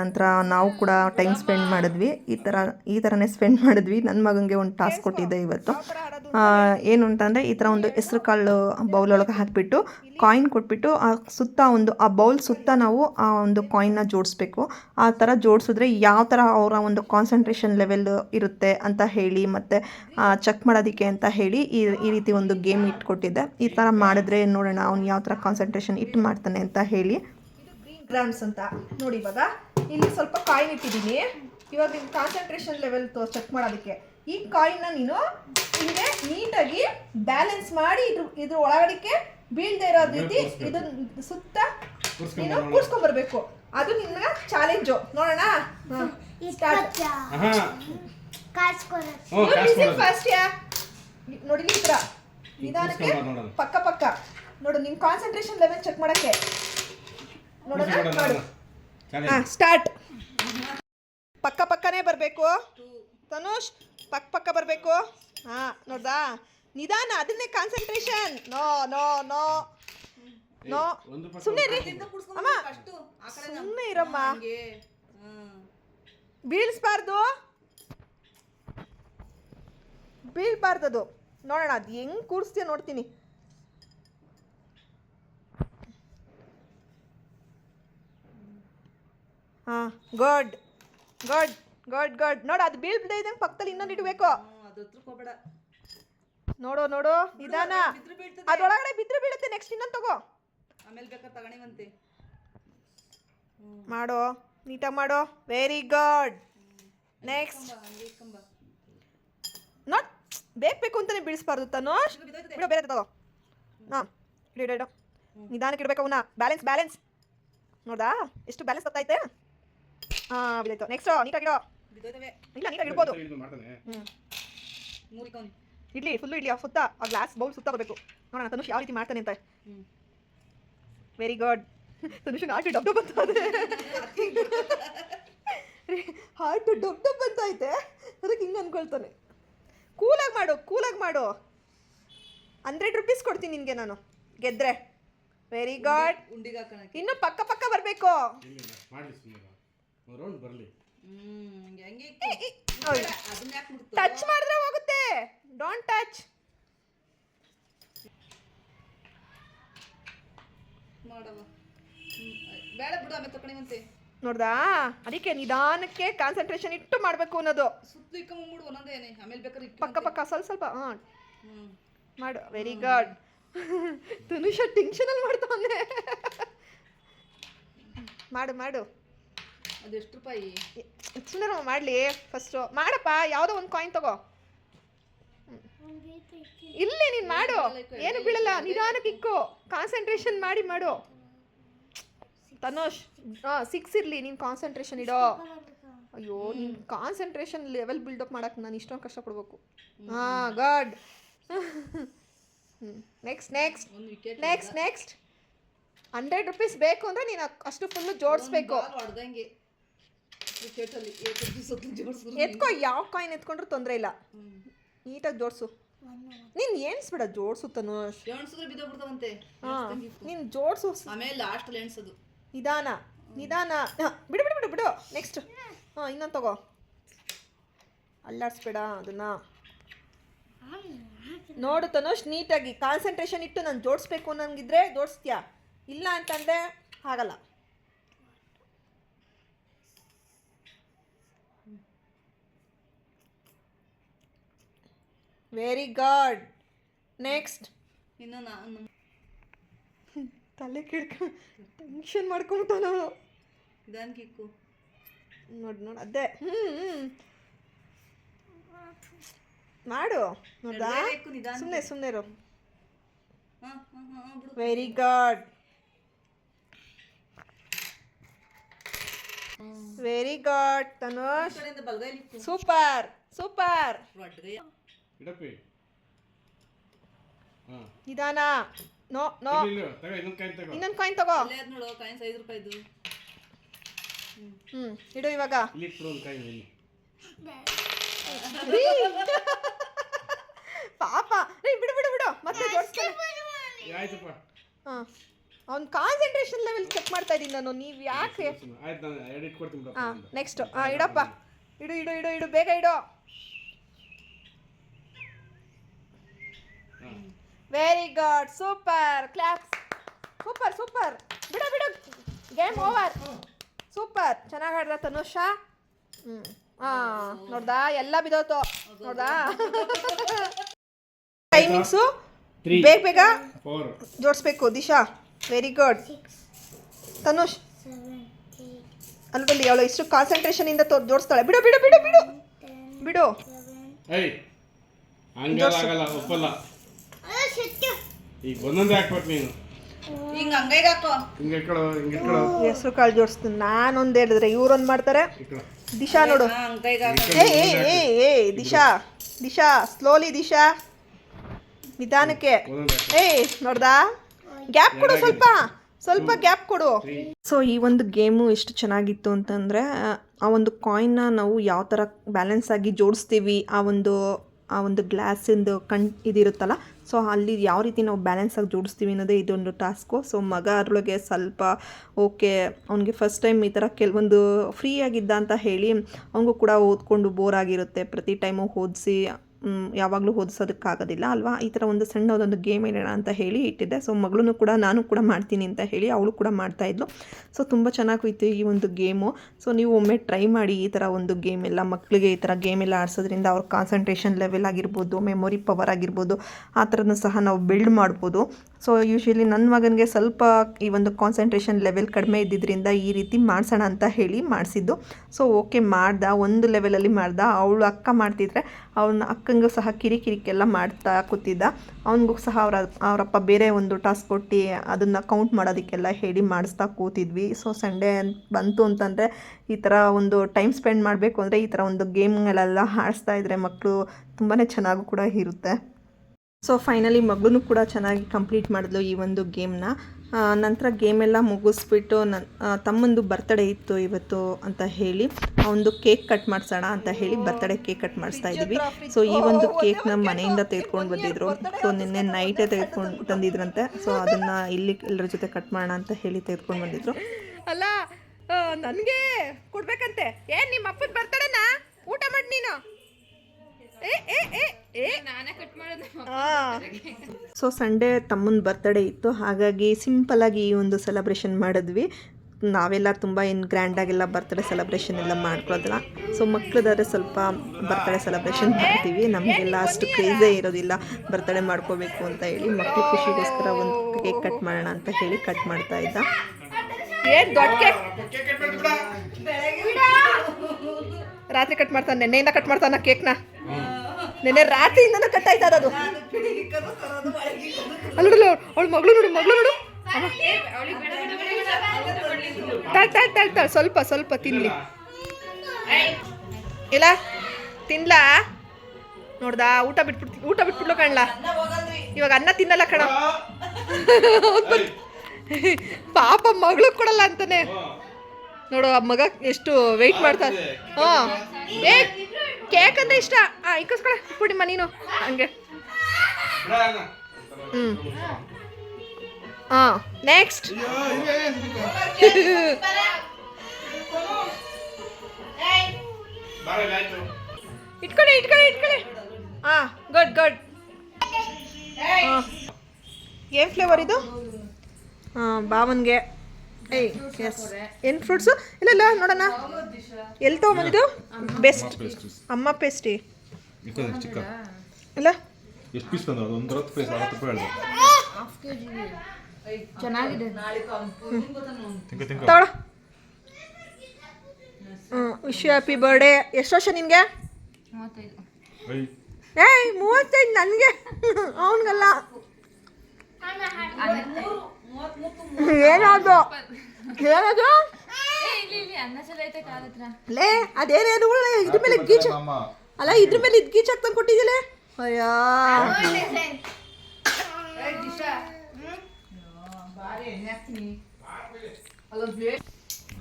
S1: ನಂತರ ನಾವು ಕೂಡ ಟೈಮ್ ಸ್ಪೆಂಡ್ ಮಾಡಿದ್ವಿ. ಈ ಥರ ಈ ಥರನೇ ಸ್ಪೆಂಡ್ ಮಾಡಿದ್ವಿ. ನನ್ನ ಮಗನಿಗೆ ಒಂದು ಟಾಸ್ಕ್ ಕೊಟ್ಟಿದ್ದೆ ಇವತ್ತು. ಏನು ಅಂತಂದರೆ ಈ ಥರ ಒಂದು ಹೆಸ್ರು ಕಾಳು ಬೌಲ್ ಒಳಗೆ ಹಾಕಿಬಿಟ್ಟು ಕಾಯಿನ್ ಕೊಟ್ಬಿಟ್ಟು ಆ ಸುತ್ತ ಒಂದು, ಆ ಬೌಲ್ ಸುತ್ತ ನಾವು ಆ ಒಂದು ಕಾಯಿನ್ನ ಜೋಡಿಸ್ಬೇಕು. ಆ ಥರ ಜೋಡಿಸಿದ್ರೆ ಯಾವ ಥರ ಅವರ ಒಂದು ಕಾನ್ಸಂಟ್ರೇಷನ್ ಲೆವೆಲ್ ಇರುತ್ತೆ ಅಂತ ಹೇಳಿ ಮತ್ತು ಚೆಕ್ ಮಾಡೋದಕ್ಕೆ ಅಂತ ಹೇಳಿ ಈ ಈ ರೀತಿ ಒಂದು ಗೇಮ್ ಇಟ್ಕೊಟ್ಟಿದ್ದೆ. ಈ ಥರ ಮಾಡಿದ್ರೆ ನೋಡೋಣ ಅವ್ನು ಯಾವ ಥರ ಕಾನ್ಸಂಟ್ರೇಷನ್ ಇಟ್ಟು ಮಾಡ್ತಾನೆ ಅಂತ ಹೇಳಿ. ಗ್ರಾಮ್ಸ್ ಅಂತ. ನೋಡಿ ಇವಾಗ, ಇಲ್ಲಿ ಸ್ವಲ್ಪ ಕಾಯಿನ್ ಇಟ್ಟಿದ್ದೀನಿ. ಇವಾಗ ಕಾನ್ಸಂಟ್ರೇಷನ್ ಲೆವೆಲ್ ಚೆಕ್ ಮಾಡೋದಕ್ಕೆ. ಈ ಕಾಯಿನ್ನ ನೀನು ಹಿಂಗೆ ನೀಟಾಗಿ ಬ್ಯಾಲೆನ್ಸ್ ಮಾಡಿ ಇದ್ರ ಇದ್ರ ಒಳಗಡೆಗೆ ಬೀಳ್ದೆ ಇರೋ ರೀತಿ ಇದನ್ನ ಸುತ್ತ ನೀನು ಕೂರ್ಸ್ಕೊಂಬರ್ಬೇಕು
S4: ಅದು ನಿನ್ನ ಚಾಲೆಂಜು ನೋಡೋಣ. ಸ್ಟಾರ್ಟ್ ಫಸ್ಟ್ ಯಾ? ನೋಡಿ ಈ ಥರ ನಿಧಾನಕ್ಕೆ ಪಕ್ಕ ಪಕ್ಕ. ನೋಡು ನಿನ್ ಕಾನ್ಸಂಟ್ರೇಷನ್ ಲೆವೆಲ್ ಚೆಕ್ ಮಾಡಕ್ಕೆ. ನೋಡೋಣ. ಹಾ ಸ್ಟಾರ್ಟ್ ಪಕ್ಕ ಪಕ್ಕನೇ ಬರಬೇಕು. ತನುಷ್ ಪಕ್ಕ ಪಕ್ಕ ಬರಬೇಕು. ಹಾ ನೋಡ್ದಾ? ನಿಧಾನ ಅದನ್ನೇ concentration no no no. No. ಸುಮ್ಮನೆ ರೀ ಅಮ್ಮ ಸುಮ್ಮನೆ ಇರಮ್ಮ.
S2: ಬೀಳ್ಸ್ಬಾರ್ದು ಬೀಳ್ಬಾರ್ದು
S4: ಅದು ಬೀಳ್ಬಾರ್ದದು. ನೋಡೋಣ ಅದು ಹೆಂಗ್ ಕೂರಿಸ್ತೀಯ ನೋಡ್ತೀನಿ. ಹಾಂ ಗುಡ್ ಗುಡ್ ಗುಡ್ ಗಡ್. ನೋಡು ಅದು ಬೀಳ್ಬಿಡದೆ ಇದ್ದಂಗೆ ಪಕ್ಕದಲ್ಲಿ ಇನ್ನೊಂದು ಇಡಬೇಕು. ನೋಡೋ ನೋಡು ನಿಧಾನ.
S2: ಬೀಳ್ತದೆ.
S4: ಬಿದ್ರೆ ಬೀಳುತ್ತೆ ನೆಕ್ಸ್ಟ್ ಇನ್ನೊಂದು ತಗೋ.
S2: ಆಮೇಲೆ ಬೇಕಾದ್ರೆ ತಗೊಂಡಿವಂತೆ
S4: ಮಾಡೋ ನೀಟಾಗಿ ಮಾಡೋ. ವೆರಿ ಗುಡ್ ನೆಕ್ಸ್ಟ್ ನಾಟ್ ಬೇಕು ಬೇಕು ಅಂತಾನೆ ಬಿಡಿಸ್ಬಾರ್ದು
S2: ತಾನು.
S4: ಬಿಡು ಬೇರೆ ತಗೋ. ಹಾಂ ಇಡು ಇಡು ಇಡು. ನಿಧಾನಕ್ಕೆ ಇಡಬೇಕು ಅವನ್ನ. ಬ್ಯಾಲೆನ್ಸ್ ಬ್ಯಾಲೆನ್ಸ್ ನೋಡ್ದಾ? ಎಷ್ಟು ಬ್ಯಾಲೆನ್ಸ್ ಗೊತ್ತಾಯ್ತೆ ಹಾಂ ಬಿದ್ದಾಯ್ತು. ನೆಕ್ಸ್ಟ್ ನೀಟಾಗಿಡೋ ಇಲ್ಲ ನೀಟಾಗಿ ಇಡ್ಬೋದು ಹ್ಞೂ ಇಡ್ಲಿ ಫುಲ್ಲು ಇಡ್ಲಿ ಆ ಸುತ್ತ ಆ ಗ್ಲಾಸ್ ಬೌಲ್ ಸುತ್ತ ಬರಬೇಕು ನೋಡೋಣ ತನುಷ್ ಯಾವ ರೀತಿ ಮಾಡ್ತಾನೆ ಅಂತ. Very good Tanush heart dub dub ಅಂತ ಹಾರ್ಟ್ ಡಬ್ ಡಬ್ ಅಂತ ಐತೆ. ಅದಕ್ಕೆ ಹಿಂಗೆ ಅನ್ಕೊಳ್ತಾನೆ. ಕೂಲಾಗಿ ಮಾಡು ಕೂಲಾಗಿ ಮಾಡು. ಹಂಡ್ರೆಡ್ ರುಪೀಸ್ ಕೊಡ್ತೀನಿ ನಿನಗೆ ನಾನು. ಗೆದ್ರೆ. ವೆರಿ ಗುಡ್ ಇನ್ನು ಪಕ್ಕ ಪಕ್ಕ ಬರಬೇಕು. ಟಚ್ ಮಾಡಿದ್ರೆ ಹೋಗುತ್ತೆ. ಡೋಂಟ್ ಟಚ್ ನೋಡ್ದಾ? ಅದಕ್ಕೆ ನಿಧಾನಕ್ಕೆ ಕಾನ್ಸಂಟ್ರೇಷನ್ ಇಟ್ಟು ಮಾಡಬೇಕು ಅನ್ನೋದು. ಪಕ್ಕ ಪಕ್ಕ ಸ್ವಲ್ಪ ಸ್ವಲ್ಪ ಹಾಂ. ಮಾಡು. ವೆರಿ ಗುಡ್ ತನುಷ ಟೆನ್ಷನಲ್ಲಿ ಮಾಡ್ತಾನೆ ಮಾಡು ಮಾಡು.
S2: ಅದು ಎಷ್ಟು ರೂಪಾಯಿ?
S4: ಸುಂದರ ಮಾಡಲಿ. ಫಸ್ಟು ಮಾಡಪ್ಪ ಯಾವುದೋ ಒಂದು ಕಾಯಿನ್ ತಗೋ. ಇಲ್ಲಿ ನೀನು ಮಾಡು. ಏನು ಬೀಳಲ್ಲ. ನಿಧಾನಕ್ಕೆ ಇಕ್ಕು. ಕಾನ್ಸಂಟ್ರೇಷನ್ ಮಾಡಿ ಮಾಡು. ತನೋಷ್ ಹಾಂ ಸಿಕ್ಸ್ ಇರಲಿ. ನೀನು ಕಾನ್ಸಂಟ್ರೇಷನ್ ಇಡೋ. ಅಯ್ಯೋ ನೀನು ಕಾನ್ಸಂಟ್ರೇಷನ್ ಲೆವೆಲ್ ಬಿಲ್ಡಪ್ ಮಾಡಕ್ಕೆ ನಾನು ಇಷ್ಟೊಂದು ಕಷ್ಟಪಡ್ಬೇಕು. ಹಾಂ god next next next next hundred rupees ಬೇಕು ಅಂದರೆ ನೀನು ಅಷ್ಟು ಫುಲ್ಲು ಜೋಡಿಸ್ಬೇಕು
S2: ಹೊಡೆದಂಗೆ ವಿಕೆಟ್ ಅಲ್ಲಿ ಏಕತ್ತು ಸತ್ತು ಜೋಡಿಸಿದ್ರು
S4: ಎತ್ಕೋ ಯಾವ ಕಾಯಿನ್ ಎತ್ಕೊಂಡ್ರು ತೊಂದರೆ ಇಲ್ಲ. ನೀಟಾಗಿ ಜೋಡಿಸು. ನೀನು ಏನ್ಸ್ಬಿಡ ಜೋಡಿಸು ತನುಷ್
S2: ಬಿದ್ದೋಗ್ಬಿಡ್ತಾವಂತೆ.
S4: ನೀನು ಜೋಡಿಸು.
S2: ಆಮೇಲೆ ಲಾಸ್ಟ್ ಎಣ್ಸೋದು.
S4: ನಿಧಾನ ನಿಧಾನ. ಹ, ಬಿಡು ಬಿಡು ಬಿಡು ಬಿಡು. ನೆಕ್ಸ್ಟ್ ಹಾಂ ಇನ್ನೊಂದು ತಗೋ. ಅಲ್ಲಾಡ್ಸ್ಬೇಡ ಅದನ್ನ. ನೋಡು ತನುಷ್ ನೀಟಾಗಿ ಕಾನ್ಸಂಟ್ರೇಷನ್ ಇಟ್ಟು ನಾನು ಜೋಡಿಸ್ಬೇಕು ಅನ್ನಂಗಿದ್ರೆ ಜೋಡಿಸ್ತೀಯಾ? ಇಲ್ಲ ಅಂತಂದರೆ ಆಗಲ್ಲ. ವೆರಿ ಗಾಡ್ ನೆಕ್ಸ್ಟ್
S2: ಇನ್ನು ನಾನು.
S4: ತಲೆ ಕೆಡ್ಕ ಟೆನ್ಷನ್ ಮಾಡ್ಕೊಂಬಿಟ್ಟ ನಾನು.
S2: ಇದನ್ ಕಿಕ್ಕು.
S4: ನೋಡಿ ನೋಡಿ ಅದೇ. ಹ್ಞೂ ಮಾಡು. ನೋಡ್ದಾ? ಸುಮ್ಮನೆ ಸುಮ್ಮನೆ ಇರು. Very good very good Tanush.
S2: ಇಕ್ಕು.
S4: Super super
S3: ಇಡಪ್ಪಿ ಹಾಂ
S4: ನಿಧಾನ ನೋ ನೋ
S3: ಇಲ್ಲ ತಗೋ ಇನ್ನೊಂದು ಕಾಯಿ ತಗೋ
S4: ಇನ್ನೊಂದು ಕಾಯಿನ್ ತಗೋ
S2: ಅಲ್ಲೇ ಅದ್ ನೋಡು ಕಾಯಿನ್ಸ್ ಐದು ರೂಪಾಯಿದು
S4: ಹ್ಞೂ ಇಡು ಇವಾಗ
S3: ಇಲ್ಲಿ ಇಟ್ಬಿಡು ಒಂದು ಕಾಯಿ ಇಲ್ಲಿ
S4: ರೀ. ಪಾಪ ರೀ ಬಿಡು ಬಿಡು ಬಿಡು ಮತ್ತೆ ಜೋಡಿಸ್ತಾನೆ
S3: ಆಯ್ತಪ್ಪ
S4: ಹಾಂ ಅವ್ನ ಕಾನ್ಸಂಟ್ರೇಷನ್ ಲೆವೆಲ್ ಚೆಕ್ ಮಾಡ್ತಾ ಇದ್ದೀನಿ ನಾನು ನೀವು ಯಾಕೆ
S3: ಸುಮ್ನೆ. ಆಯ್ತು ನಾನು ಎರಡು ಇಟ್ಕೊಡ್ತೀನಿ ಬಿಡಪ್ಪ
S4: ಹಾಂ. ನೆಕ್ಸ್ಟ್ ಹಾಂ ಇಡಪ್ಪ ಇಡು ಇಡು ಇಡು ಇಡು ಬೇಗ ಇಡು very good super claps super super ಬಿಡು ಬಿಡು. ಗೇಮ್ ಓವರ್ ಸೂಪರ್ ಚೆನ್ನಾಗಿ ಆಡ್ದ ತನುಷ. ಹ್ಞೂ ಹಾಂ ನೋಡ್ದಾ? ಎಲ್ಲ ಬಿದ್ದೋತು ನೋಡ್ದಾ? ಟೈಮಿಂಗ್ಸು ಬೇಗ ಬೇಗ ಜೋಡಿಸ್ಬೇಕು ದಿಶಾ. Very good Tanush. ಅಲ್ವಲ್ಲಿ ಅವಳು ಇಷ್ಟು ಕಾನ್ಸಂಟ್ರೇಷನಿಂದ ತೋ ಜೋಡಿಸ್ತಾಳೆ. ಬಿಡು ಬಿಡು ಬಿಡು ಬಿಡು. ಬಿಡು
S3: ಏಯ್ ಹಂಗೆಲ್ಲ ಆಗಲ್ಲ ಒಪ್ಪಲ್ಲ ಈಗ ಒಂದೊಂದೇ ಹಾಕ್ಬೇಕು ನೀನು.
S2: ಹಿಂಗ ಹಂಗೈಗ ಹಾಕೋ?
S3: ಹಿಂಗೆ ಇಟ್ಕೊಳ್ಳೋ ಹಿಂಗೆ ಇಟ್ಕೊಳ್ಳೋ.
S1: ಹೆಸರು ಕಾಳು ಜೋಡಿಸ್ತೀನಿ ನಾನೊಂದು ಹೇಳಿದ್ರೆ ಇವ್ರೊಂದು ಮಾಡ್ತಾರೆ.
S3: ಇಟ್ಕೊಳ್ಳೋ.
S1: ದಿಶಾ ನೋಡು.
S2: ಹಂಗೈಗ
S1: ಏ ಏ ಏ ಏ ದಿಶಾ ದಿಶಾ ಸ್ಲೋಲಿ ದಿಶಾ. ನಿಧಾನಕ್ಕೆ. ಏ ನೋಡ್ದಾ? ಗ್ಯಾಪ್ ಕೊಡು ಸ್ವಲ್ಪ. ಸ್ವಲ್ಪ ಗ್ಯಾಪ್ ಕೊಡು. ಸೊ ಈ ಒಂದು ಗೇಮು ಎಷ್ಟು ಚೆನ್ನಾಗಿತ್ತು ಅಂತಂದರೆ ಆ ಒಂದು ಕಾಯಿನ್ನ ನಾವು ಯಾವ ಥರ ಬ್ಯಾಲೆನ್ಸ್ ಆಗಿ ಜೋಡಿಸ್ತೀವಿ ಆ ಒಂದು ಆ ಒಂದು ಗ್ಲಾಸಿಂದು ಕಣ್ ಇದಿರುತ್ತಲ್ಲ, ಸೊ ಅಲ್ಲಿ ಯಾವ ರೀತಿ ನಾವು ಬ್ಯಾಲೆನ್ಸ್ ಆಗಿ ಜೋಡಿಸ್ತೀವಿ ಅನ್ನೋದೇ ಇದೊಂದು ಟಾಸ್ಕು ಸೊ ಮಗ ಅದರೊಳಗೆ ಸ್ವಲ್ಪ ಓಕೆ ಅವನಿಗೆ ಫಸ್ಟ್ ಟೈಮ್ ಈ ಥರ ಕೆಲವೊಂದು ಫ್ರೀ ಆಗಿದ್ದ ಅಂತ ಹೇಳಿ, ಅವನಿಗೂ ಕೂಡ ಓದ್ಕೊಂಡು ಬೋರ್ ಆಗಿರುತ್ತೆ. ಪ್ರತಿ ಟೈಮು ಓದಿಸಿ ಯಾವಾಗಲೂ ಓದಿಸೋದಕ್ಕಾಗೋದಿಲ್ಲ. ಅಲ್ವಾ? ಈ ಥರ ಒಂದು ಸಣ್ಣದೊಂದು ಗೇಮ್ ಇಡೋಣ ಅಂತ ಹೇಳಿ ಇಟ್ಟಿದ್ದೆ. ಸೊ ಮಗಳೂ ಕೂಡ ನಾನು ಕೂಡ ಮಾಡ್ತೀನಿ ಅಂತ ಹೇಳಿ ಅವಳು ಕೂಡ ಮಾಡ್ತಾಯಿದ್ಲು ಸೊ ತುಂಬ ಚೆನ್ನಾಗೋಯ್ತು ಈ ಒಂದು ಗೇಮು. ಸೊ ನೀವು ಒಮ್ಮೆ ಟ್ರೈ ಮಾಡಿ ಈ ಥರ ಒಂದು ಗೇಮ್ ಎಲ್ಲ ಮಕ್ಕಳಿಗೆ ಈ ಥರ ಗೇಮ್ ಎಲ್ಲ ಆಡಿಸೋದ್ರಿಂದ ಅವ್ರ ಕಾನ್ಸಂಟ್ರೇಷನ್ ಲೆವೆಲ್ ಆಗಿರ್ಬೋದು ಮೆಮೊರಿ ಪವರ್ ಆಗಿರ್ಬೋದು, ಆ ಥರನೂ ಸಹ ನಾವು ಬಿಲ್ಡ್ ಮಾಡ್ಬೋದು. ಸೊ ಯೂಶ್ವಲಿ ನನ್ನ ಮಗನಿಗೆ ಸ್ವಲ್ಪ ಈ ಒಂದು ಕಾನ್ಸಂಟ್ರೇಷನ್ ಲೆವೆಲ್ ಕಡಿಮೆ ಇದ್ದಿದ್ದರಿಂದ ಈ ರೀತಿ ಮಾಡಿಸೋಣ ಅಂತ ಹೇಳಿ ಮಾಡಿಸಿದ್ದು. ಸೊ ಓಕೆ ಮಾಡ್ದ, ಒಂದು ಲೆವೆಲಲ್ಲಿ ಮಾಡ್ದ. ಅವಳು ಅಕ್ಕ ಮಾಡ್ತಿದ್ರೆ ಅವನ ಅಕ್ಕಂಗೂ ಸಹ ಕಿರಿಕಿರಿಕೆಲ್ಲ ಮಾಡ್ತಾ ಕೂತಿದ್ದ. ಅವನಿಗೂ ಸಹ ಅವರ, ಅವರಪ್ಪ ಬೇರೆ ಒಂದು ಟಾಸ್ಕ್ ಕೊಟ್ಟು ಅದನ್ನು ಕೌಂಟ್ ಮಾಡೋದಕ್ಕೆಲ್ಲ ಹೇಳಿ ಮಾಡಿಸ್ತಾ ಕೂತಿದ್ವಿ. ಸೊ ಸಂಡೇ ಬಂತು ಅಂತಂದರೆ ಈ ಥರ ಒಂದು ಟೈಮ್ ಸ್ಪೆಂಡ್ ಮಾಡಬೇಕು ಅಂದರೆ ಈ ಥರ ಒಂದು ಗೇಮ್ಗಳೆಲ್ಲ ಆಡಿಸ್ತಾ ಇದ್ದರೆ ಮಕ್ಕಳು ತುಂಬಾ ಚೆನ್ನಾಗೂ ಕೂಡ ಇರುತ್ತೆ. ಸೊ ಫೈನಲಿ ಮಗಳೂ ಕೂಡ ಚೆನ್ನಾಗಿ ಕಂಪ್ಲೀಟ್ ಮಾಡಿದ್ಲು ಈ ಒಂದು ಗೇಮ್ನ ನಂತರ ಗೇಮೆಲ್ಲ ಮುಗಿಸ್ಬಿಟ್ಟು ನನ್ನ ತಮ್ಮಂದು ಬರ್ತಡೇ ಇತ್ತು ಇವತ್ತು ಅಂತ ಹೇಳಿ ಒಂದು ಕೇಕ್ ಕಟ್ ಮಾಡಿಸೋಣ ಅಂತ ಹೇಳಿ ಬರ್ತಡೇ ಕೇಕ್ ಕಟ್ ಮಾಡಿಸ್ತಾ ಇದ್ದೀವಿ. ಸೊ ಈ ಒಂದು ಕೇಕ್ನ ಮನೆಯಿಂದ ತೆಗೆದುಕೊಂಡು ಬಂದಿದ್ರು. ಸೊ ನಿನ್ನೆ ನೈಟೇ ತೆಗೆದುಕೊಂಡು ತಂದಿದ್ರಂತೆ. ಸೊ ಅದನ್ನು ಇಲ್ಲಿ ಎಲ್ಲರ ಜೊತೆ ಕಟ್ ಮಾಡೋಣ ಅಂತ ಹೇಳಿ ತೆಗೆದುಕೊಂಡು ಬಂದಿದ್ರು. ಅಲ್ಲ ನನಗೆ ಕೊಡ್ಬೇಕಂತೆ. ಏನು ನಿಮ್ಮ ಅಪ್ಪನ ಬರ್ತಡೇನಾ ಊಟ ಮಾಡಿ ನೀನು. ಸೊ ಸಂಡೇ ತಮ್ಮನ ಬರ್ತ್ಡೇ ಇತ್ತು. ಹಾಗಾಗಿ ಸಿಂಪಲಾಗಿ ಈ ಒಂದು ಸೆಲೆಬ್ರೇಷನ್ ಮಾಡಿದ್ವಿ. ನಾವೆಲ್ಲ ತುಂಬ ಏನು ಗ್ರ್ಯಾಂಡಾಗೆಲ್ಲ ಬರ್ತ್ಡೇ ಸೆಲೆಬ್ರೇಷನ್ ಎಲ್ಲ ಮಾಡ್ಕೊಳ್ಳೋದಿಲ್ಲ ಸೊ ಮಕ್ಳದಾದ್ರೆ ಸ್ವಲ್ಪ ಬರ್ತ್ಡೇ ಸೆಲೆಬ್ರೇಷನ್ ಮಾಡ್ತೀವಿ. ನಮಗೆಲ್ಲ ಅಷ್ಟು ಕ್ರೇಜೇ ಇರೋದಿಲ್ಲ. ಬರ್ತ್ಡೇ ಮಾಡ್ಕೋಬೇಕು ಅಂತ ಹೇಳಿ ಮಕ್ಳು ಖುಷಿಗೋಸ್ಕರ ಒಂದು ಕೇಕ್ ಕಟ್ ಮಾಡೋಣ ಅಂತ ಹೇಳಿ ಕಟ್ ಮಾಡ್ತಾ ಇದ್ದ. ಏನು ದೊಡ್ಡ ಕೇಕ್ ರಾತ್ರಿ ಕಟ್ ಮಾಡ್ತಾನೆ ನೆನ್ನೆಯಿಂದ ಕಟ್ ಮಾಡ್ತಾನ ಕೇಕ್ನ ನೆನ್ನೆ ರಾತ್ರಿಯಿಂದನೂ ಕಟ್ ಆಯ್ತಾ ಅದು ಅಲ್ಲ, ಅವಳ ಅವಳು ಮಗಳು ನೋಡು ಮಗಳು ನೋಡು. ತಳ್ ತಳ್ ಸ್ವಲ್ಪ ಸ್ವಲ್ಪ ತಿನ್ಲಿ. ಇಲ್ಲ, ತಿನ್ಲಾ? ನೋಡ್ದಾ, ಊಟ ಬಿಟ್ಬಿಡ್ತಿ, ಊಟ ಬಿಟ್ಬಿಡ್ಲು ಕಣ್ಲಾ. ಇವಾಗ ಅನ್ನ ತಿನ್ನಲ್ಲ ಕಣ. ಪಾಪ ಮಗಳು ಕೊಡಲ್ಲ ಅಂತಾನೆ. ನೋಡು, ಆ ಮಗ ಎಷ್ಟು ವೆಯ್ಟ್ ಮಾಡ್ತಾರೆ ಹಾಂ. ಕೇಕ್ ಅಂತ ಇಷ್ಟ. ಹಾಂ ಇಕ್ಕೋಸ್ಕರ ಪುಡಿಮ್ಮ ನೀನು. ಹಂಗೆ. ಹ್ಞೂ ಹಾಂ ನೆಕ್ಸ್ಟ್ ಇಟ್ಕೊಳ್ಳಿ ಇಟ್ಕೊಳ್ಳಿ ಇಟ್ಕೊಳ್ಳಿ. ಹಾಂ ಗುಡ್ ಗುಡ್ ಏನು ಫ್ಲೇವರ್ ಇದು? ಹಾಂ ಬಾವನ್ಗೆ ಏಯ್ ಎಸ್ ಏನು ಫ್ರೂಟ್ಸು ಇಲ್ಲ ಇಲ್ಲ ನೋಡೋಣ. ಎಲ್ಲಿ ತೊಗೊಂಬಂದಿದ್ದು? ಬೆಸ್ಟ್ ಅಮ್ಮ ಪೇಸ್ಟಿ ಇಲ್ಲ?
S5: ಎಷ್ಟು ಪೀಸ್ ಬಂದ ಒಂದು ಹತ್ತು ಪೀಸ್ ಹತ್ತು ರೂಪಾಯಿ
S2: ಚೆನ್ನಾಗಿದೆ.
S1: ತಗೊಳ ಹ್ಞೂ ವಿಶ್ ಹ್ಯಾಪಿ ಬರ್ಡೇ ಎಷ್ಟು ವರ್ಷ ನಿನಗೆ? ಏಯ್. ಮೂವತ್ತೈದು ನನಗೆ. ಅವನಿಗಲ್ಲ. ಏನದು ಏನದು ಲೇ ಅದೇನೇನು ಇದ್ರ ಮೇಲೆ ಗೀಚ ಅಲ್ಲ ಇದ್ರ ಮೇಲೆ ಇದ್ ಗೀಚ್ ಹಾಕ್ತಂಗೆ ಕೊಟ್ಟಿದ್ದಿಲ್ಲ ಅಯ್ಯೋ.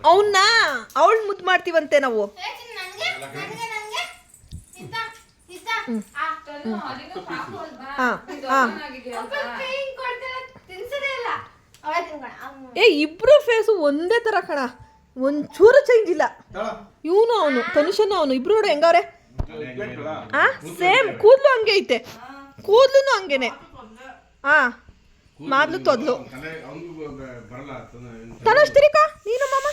S1: ಅವನ್ನ ಅವಳು ಮುದ್ದು ಮಾಡ್ತೀವಂತೆ ನಾವು. ಹಾಂ ಹಾಂ. ಏ ಇಬ್ರು ಫೇಸು ಒಂದೇ ತರ ಕಣ. ಒಂಚೂರು ಚೇಂಜ್ ಇಲ್ಲ. ಇವನು ಅವನು ತನುಷನು ಅವನು. ಇಬ್ರು ನೋಡು ಹೆಂಗವ್ರೆ ಆ ಸೇಮ್ ಕೂದಲು ಹಂಗೆ ಐತೆ. ಕೂದಲು ಹಂಗೇನೆ. ಆ ಮಾದ್ಲು ತೊದ್ಲು.
S3: ಬರಲ್ಲ
S1: ತನುಷ್ ತಿರಿಕ ನೀನು ಮಾಮ?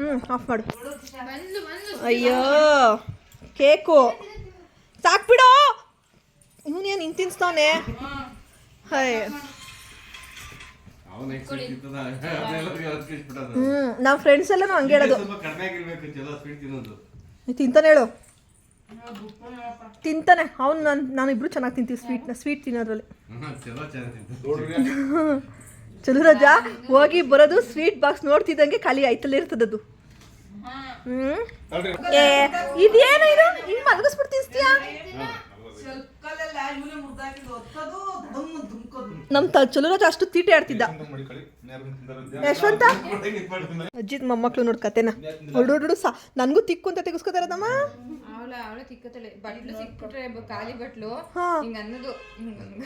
S1: ಹ್ಮ್ ಆಫ್ ಮಾಡು. ಅಯ್ಯೋ ಕೇಕು. ಸಾಕ್ಬಿಡೋ. ಇವನೇನು ಹಿಂಗೆ ತಿನ್ಸ್ತಾವನೆ ಹೈ
S3: ಅವನ ಇರ್ತದ. ಅದೆಲ್ಲ ಬಿಟ್ಟದ
S1: ಹ್ಞೂ ನಮ್ಮ ಫ್ರೆಂಡ್ಸ್ ಎಲ್ಲನೂ ಹಂಗೆ ಹೇಳೋದು.
S3: ಎಲ್ಲ
S1: ತಿಂತಾನೆ ಹೇಳು. ತಿಂತಾನೆ. ಅವ್ನು ನಾನು ನಾನಿಬ್ರು ಚೆನ್ನಾಗಿ ತಿಂತೀವಿ ಸ್ವೀಟ್ನ ಸ್ವೀಟ್ ತಿನ್ನೋದ್ರಲ್ಲಿ.
S5: ಚಲೋ
S1: ರಜಾ ಹೋಗಿ ಬರೋದು ಸ್ವೀಟ್ ಬಾಕ್ಸ್ ನೋಡ್ತಿದ್ದಂಗೆ ಖಾಲಿ ಆಯ್ತಲ್ಲೇ ಇರ್ತದದು. ಹ್ಮ್. ಇದೇನು ಇದು? ಹಿಂಗ್
S2: ಕಲ್ಲೆಲ್ಲ
S1: ನಮ್ ತ ಚಲೋ ಅಷ್ಟು ತೀಟೆ ಆಡ್ತಿದ್ದ. ಯಶವಂತ? ಅಜ್ಜಿದ್ ಮೊಮ್ಮಕ್ಳು ನೋಡ್ ಕತೆನ. ಹುಡುಡು ಸಾ ನನಗೂ ತಿಕ್ಕು ಅಂತ ತೆಗಿಸ್ಕೊತಾರದಮ್ಮ?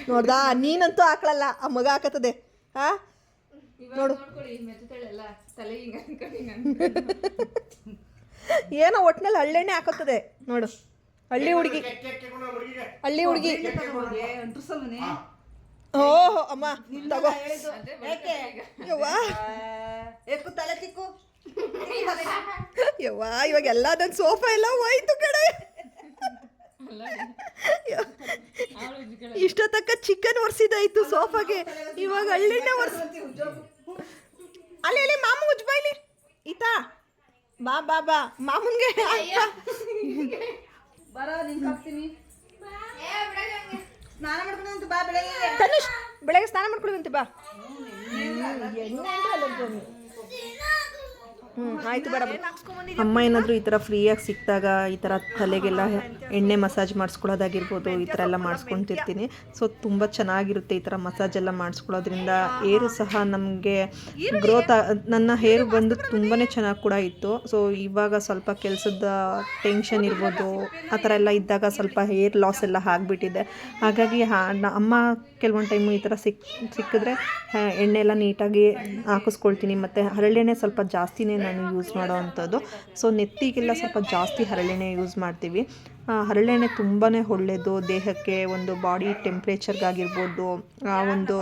S1: ನೋಡ್ದಾ ನೀನಂತೂ ಹಾಕ್ಳಲ್ಲ ಆ ಮಗ ಹಾಕತ್ತದೆ. ಹಾ?
S6: ನೋಡು.
S1: ಏನೋ ಒಟ್ನಲ್ಲಿ ಹಳ್ಳೆಣ್ಣೆ ಹಾಕತ್ತದೆ. ನೋಡು. ಹಳ್ಳಿ ಹುಡುಗಿ ಹಳ್ಳಿ ಹುಡುಗಿ
S2: ಓ
S1: ಓಹೋ ಅಮ್ಮ ತಗೋ. ಯವ್ವಾ.
S2: ತಲೆ ತಿಕ್ಕು.
S1: ಯವ್ವಾ ಇವಾಗ ಎಲ್ಲ ನನ್ನ ಸೋಫಾ ಎಲ್ಲ ಹೋಯ್ತು ಕಡೆ ಇಷ್ಟ ತಕ್ಕ ಚಿಕನ್ ಒರ್ಸಿದಾಯ್ತು ಸೋಫಾಗೆ. ಇವಾಗ ಹಳ್ಳಿನ ಒರ್ಸ ಅಲ್ಲಿ ಅಲ್ಲಿ ಮಾಮ ಉಜ್ಬಾಯ್ಲಿ ಈತಾ ಬಾ ಬಾ ಬಾ. ಮಾಮನ್ಗೆ
S2: ಬರ ನಿಂಗೆ ಹಾಕ್ತೀನಿ ಸ್ನಾನ ಮಾಡ್ಕೊಂಡು ಬಾ ಬೆಳಗ್ಗೆ.
S1: ತನುಷ್ ಬೆಳಗ್ಗೆ ಸ್ನಾನ ಮಾಡ್ಕೊಡುವಂತೆ ಬಾ. ಹ್ಞೂ ಆಯ್ತು ಬೇಡ ಅಮ್ಮ ಏನಾದರೂ ಈ ಥರ ಫ್ರೀಯಾಗಿ ಸಿಕ್ಕಿದಾಗ ಈ ಥರ ತಲೆಗೆಲ್ಲ ಎಣ್ಣೆ ಮಸಾಜ್ ಮಾಡಿಸ್ಕೊಳ್ಳೋದಾಗಿರ್ಬೋದು ಈ ಥರ ಎಲ್ಲ ಮಾಡಿಸ್ಕೊತಿರ್ತೀನಿ. ಸೊ ತುಂಬ ಚೆನ್ನಾಗಿರುತ್ತೆ ಈ ಥರ ಮಸಾಜ್ ಎಲ್ಲ ಮಾಡಿಸ್ಕೊಳ್ಳೋದ್ರಿಂದ. ಏರು ಸಹ ನಮಗೆ ಗ್ರೋತ್ ನನ್ನ ಹೇರ್ ಬಂದು ತುಂಬಾ ಚೆನ್ನಾಗಿ ಕೂಡ ಇತ್ತು. ಸೊ ಇವಾಗ ಸ್ವಲ್ಪ ಕೆಲಸದ ಟೆನ್ಷನ್ ಇರ್ಬೋದು ಆ ಥರ ಎಲ್ಲ ಇದ್ದಾಗ ಸ್ವಲ್ಪ ಹೇರ್ ಲಾಸ್ ಎಲ್ಲ ಆಗಿಬಿಟ್ಟಿದೆ. ಹಾಗಾಗಿ ಅಮ್ಮ ಕೆಲವೊಂದು ಟೈಮು ಈ ಥರ ಸಿಕ್ ಸಿಕ್ಕಿದ್ರೆ ಎಣ್ಣೆ ಎಲ್ಲ ನೀಟಾಗಿ ಹಾಕಿಸ್ಕೊಳ್ತೀನಿ. ಮತ್ತು ಹರಳೆಣ್ಣೆ ಸ್ವಲ್ಪ ಜಾಸ್ತಿನೇ ನಾನು ಯೂಸ್ ಮಾಡೋ ಅಂಥದ್ದು ಸೊ ನೆತ್ತಿಗೆಲ್ಲ ಸ್ವಲ್ಪ ಜಾಸ್ತಿ ಹರಳೆಣ್ಣೆ ಯೂಸ್ ಮಾಡ್ತೀವಿ. ಹರಳೆಣ್ಣೆ ತುಂಬಾ ಒಳ್ಳೆಯದು ದೇಹಕ್ಕೆ ಒಂದು ಬಾಡಿ ಟೆಂಪ್ರೇಚರ್ಗಾಗಿರ್ಬೋದು ಆ ಒಂದು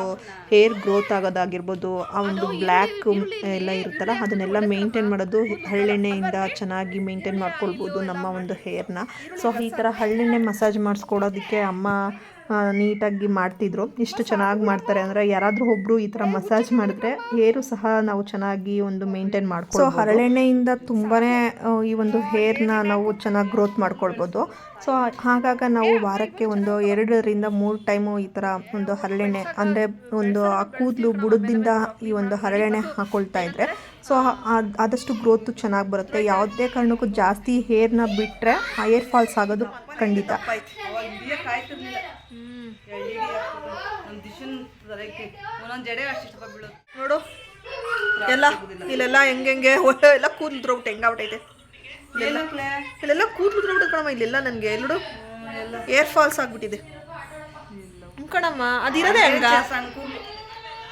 S1: ಹೇರ್ ಗ್ರೋತ್ ಆಗೋದಾಗಿರ್ಬೋದು ಆ ಒಂದು ಬ್ಲ್ಯಾಕ್ ಎಲ್ಲ ಇರುತ್ತಲ್ಲ ಅದನ್ನೆಲ್ಲ ಮೇಂಟೈನ್ ಮಾಡೋದು ಹರಳೆಣ್ಣೆಯಿಂದ ಚೆನ್ನಾಗಿ ಮೇಂಟೈನ್ ಮಾಡ್ಕೊಳ್ಬೋದು ನಮ್ಮ ಒಂದು ಹೇರ್ನ ಸೊ ಈ ಥರ ಹರಳೆಣ್ಣೆ ಮಸಾಜ್ ಮಾಡಿಸ್ಕೊಡೋದಕ್ಕೆ ಅಮ್ಮ ನೀಟಾಗಿ ಮಾಡ್ತಿದ್ರು. ಎಷ್ಟು ಚೆನ್ನಾಗಿ ಮಾಡ್ತಾರೆ ಅಂದರೆ ಯಾರಾದರೂ ಒಬ್ಬರು ಈ ಥರ ಮಸಾಜ್ ಮಾಡಿದ್ರೆ ಹೇರು ಸಹ ನಾವು ಚೆನ್ನಾಗಿ ಒಂದು ಮೇಂಟೈನ್ ಮಾಡ್ಕೊ ಸೊ ಹರಳೆಣ್ಣೆಯಿಂದ ತುಂಬಾ ಈ ಒಂದು ಹೇರ್ನ ನಾವು ಚೆನ್ನಾಗಿ ಗ್ರೋತ್ ಮಾಡ್ಕೊಳ್ಬೋದು. ಸೊ ಹಾಗಾಗ ನಾವು ವಾರಕ್ಕೆ ಒಂದು ಎರಡರಿಂದ ಮೂರು ಟೈಮು ಈ ಥರ ಒಂದು ಹರಳೆಣ್ಣೆ ಅಂದರೆ ಒಂದು ಆ ಕೂದಲು ಬುಡದಿಂದ ಈ ಒಂದು ಹರಳೆಣ್ಣೆ ಹಾಕೊಳ್ತಾ ಇದ್ದರೆ ಸೊ ಆದಷ್ಟು ಗ್ರೋತು ಚೆನ್ನಾಗಿ ಬರುತ್ತೆ. ಯಾವುದೇ ಕಾರಣಕ್ಕೂ ಜಾಸ್ತಿ ಹೇರ್ನ ಬಿಟ್ಟರೆ ಆ ಹೇರ್ ಫಾಲ್ಸ್ ಆಗೋದು ಖಂಡಿತ.
S2: ತರಕ್ಕೆ ಒಂದೊಂದು ಜಡೆ ಅಷ್ಟು ಇಷ್ಟಪ್ಪ ಬೀಳೋದು
S1: ನೋಡು ಎಲ್ಲ ಇಲ್ಲೆಲ್ಲ ಹೆಂಗೆ ಎಲ್ಲ ಕೂದಲು ದ್ರೋಗ್ಬಿಟ್ಟು ಹೆಂಗಾಗ್ಬಿಟ್ಟೈತೆ ಇಲ್ಲೆಲ್ಲ ಇಲ್ಲೆಲ್ಲ ಕೂದಲು ದ್ರೋಗ್ಬಿಟ್ಟು ಕಣಮ್ಮ ಇಲ್ಲೆಲ್ಲ ನನಗೆ. ನೋಡು ಏರ್ ಫಾಲ್ಸ್ ಆಗ್ಬಿಟ್ಟಿದೆ. ಕಣಮ್ಮ ಅದಿರೋದೇ ಹಂಗ?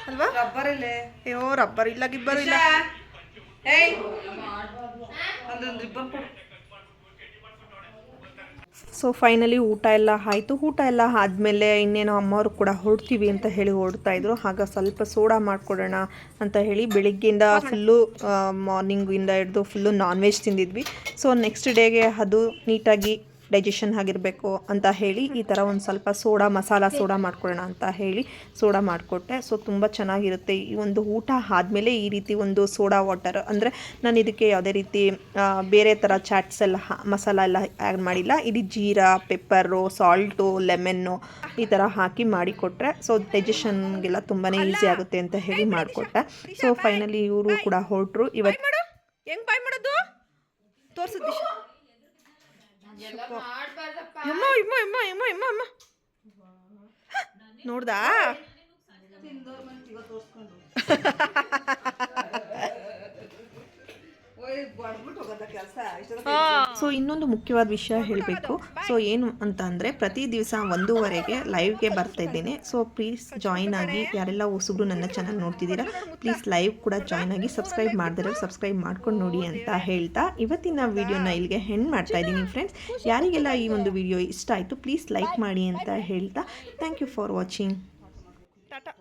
S1: ಅಲ್ವಾ?
S2: ರಬ್ಬರ್ ಇಲ್ಲ.
S1: ಅಯ್ಯೋ ರಬ್ಬರ್ ಇಲ್ಲ ಗಿಬ್ಬರು ಇಲ್ಲ.
S2: ಏಯ್ ಅದೊಂದು ರಿಬ್ಬನ್ ಕೊಡು.
S1: ಸೊ ಫೈನಲಿ ಊಟ ಎಲ್ಲ ಆಯಿತು. ಊಟ ಎಲ್ಲ ಆದಮೇಲೆ ಇನ್ನೇನೋ ಅಮ್ಮವರು ಕೂಡ ಹೊರಡ್ತೀವಿ ಅಂತ ಹೇಳಿ ಹೊರಡ್ತಾ ಇದ್ರು. ಆಗ ಸ್ವಲ್ಪ ಸೋಡಾ ಮಾಡಿಕೊಡೋಣ ಅಂತ ಹೇಳಿ ಬೆಳಿಗ್ಗೆಯಿಂದ ಫುಲ್ಲು ಮಾರ್ನಿಂಗಿಂದ ಹಿಡಿದು ಫುಲ್ಲು ನಾನ್ ವೆಜ್ ತಿಂದಿದ್ವಿ ಸೊ ನೆಕ್ಸ್ಟ್ ಡೇಗೆ ಅದು ನೀಟಾಗಿ ಡೈಜೆಷನ್ ಆಗಿರಬೇಕು ಅಂತ ಹೇಳಿ ಈ ಥರ ಒಂದು ಸ್ವಲ್ಪ ಸೋಡಾ ಮಸಾಲ ಸೋಡಾ ಮಾಡ್ಕೊಳ್ಳೋಣ ಅಂತ ಹೇಳಿ ಸೋಡಾ ಮಾಡಿಕೊಟ್ಟೆ. ಸೊ ತುಂಬ ಚೆನ್ನಾಗಿರುತ್ತೆ. ಈ ಒಂದು ಊಟ ಆದಮೇಲೆ ಈ ರೀತಿ ಒಂದು ಸೋಡಾ ವಾಟರ್ ಅಂದರೆ ನಾನು ಇದಕ್ಕೆ ಯಾವುದೇ ರೀತಿ ಬೇರೆ ಥರ ಚಾಟ್ಸ್ ಎಲ್ಲ ಮಸಾಲ ಎಲ್ಲ ಆ್ಯಡ್ ಮಾಡಿಲ್ಲ. ಇಡೀ ಜೀರಾ ಪೆಪ್ಪರು ಸಾಲ್ಟು ಲೆಮನ್ನು ಈ ಥರ ಹಾಕಿ ಮಾಡಿಕೊಟ್ರೆ ಸೊ ಡೈಜೆಷನ್ಗೆಲ್ಲ ತುಂಬಾ ಈಸಿ ಆಗುತ್ತೆ ಅಂತ ಹೇಳಿ ಮಾಡಿಕೊಟ್ಟೆ. ಸೊ ಫೈನಲಿ ಇವರು ಕೂಡ ಹೊರಟರು. ಇವತ್ತು ಹೆಂಗ್ ಬಾಯ್ ಮಾಡೋದು? ತೋರ್ಸಿದ್ದಿ ಅಮ್ಮ ಇಮ್ಮ ಇಮ್ಮ ಇಮ್ಮ ಇಮ್ಮ ಅಮ್ಮ ನೋಡ್ದಾ? ಸೊ ಇನ್ನೊಂದು ಮುಖ್ಯವಾದ ವಿಷಯ ಹೇಳಬೇಕು. ಸೊ ಏನು ಅಂತ ಅಂದರೆ ಪ್ರತಿ ದಿವಸ ಒಂದೂವರೆಗೆ ಲೈವ್ಗೆ ಬರ್ತಾ ಇದ್ದೇನೆ. ಸೊ ಪ್ಲೀಸ್ ಜಾಯಿನ್ ಆಗಿ ಯಾರೆಲ್ಲ ಹೊಸಬ್ರು ನನ್ನ ಚಾನಲ್ ನೋಡ್ತಿದ್ದೀರಾ ಪ್ಲೀಸ್ ಲೈವ್ ಕೂಡ ಜಾಯಿನ್ ಆಗಿ ಸಬ್ಸ್ಕ್ರೈಬ್ ಮಾಡಿದ್ರೆ ಸಬ್ಸ್ಕ್ರೈಬ್ ಮಾಡ್ಕೊಂಡು ನೋಡಿ ಅಂತ ಹೇಳ್ತಾ ಇವತ್ತಿನ ವಿಡಿಯೋನ ಇಲ್ಲಿಗೆ ಹೆಂಡ್ ಮಾಡ್ತಾ ಇದ್ದೀನಿ ಫ್ರೆಂಡ್ಸ್ ಯಾರಿಗೆಲ್ಲ ಈ ಒಂದು ವಿಡಿಯೋ ಇಷ್ಟ ಆಯಿತು ಪ್ಲೀಸ್ ಲೈಕ್ ಮಾಡಿ ಅಂತ ಹೇಳ್ತಾ. Thank you for watching tata